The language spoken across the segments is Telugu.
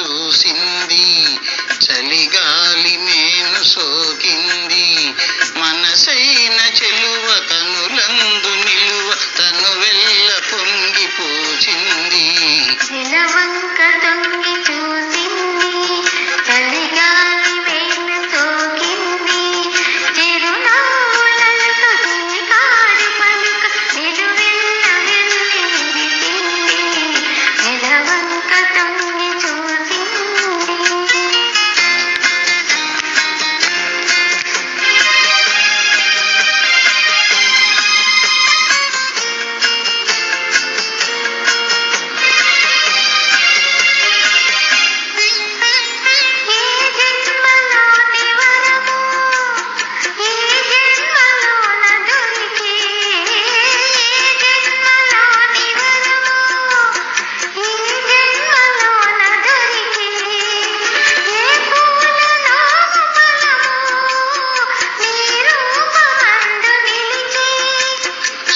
చూసింది. చలిగాలి నేను సోకింది. మనసైన చెలువ తనులందు నిలువ తను వెళ్ళ పొంగిపోచింది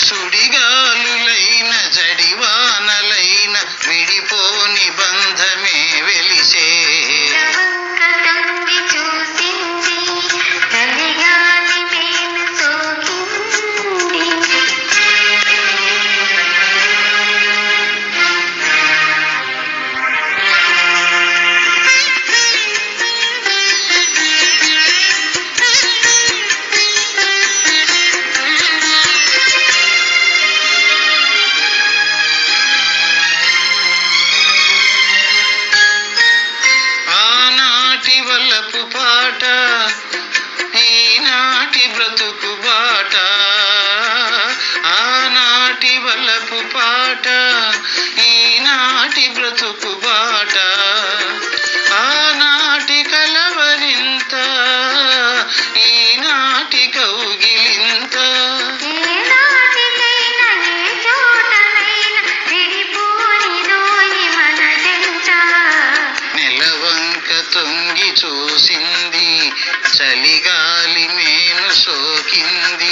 subir బ్రతుకు బాట. ఆనాటి కలవరింత ఈనాటి కౌగిలింత. నెలవంక తొంగి చూసింది చలిగాలి మేను సోకింది.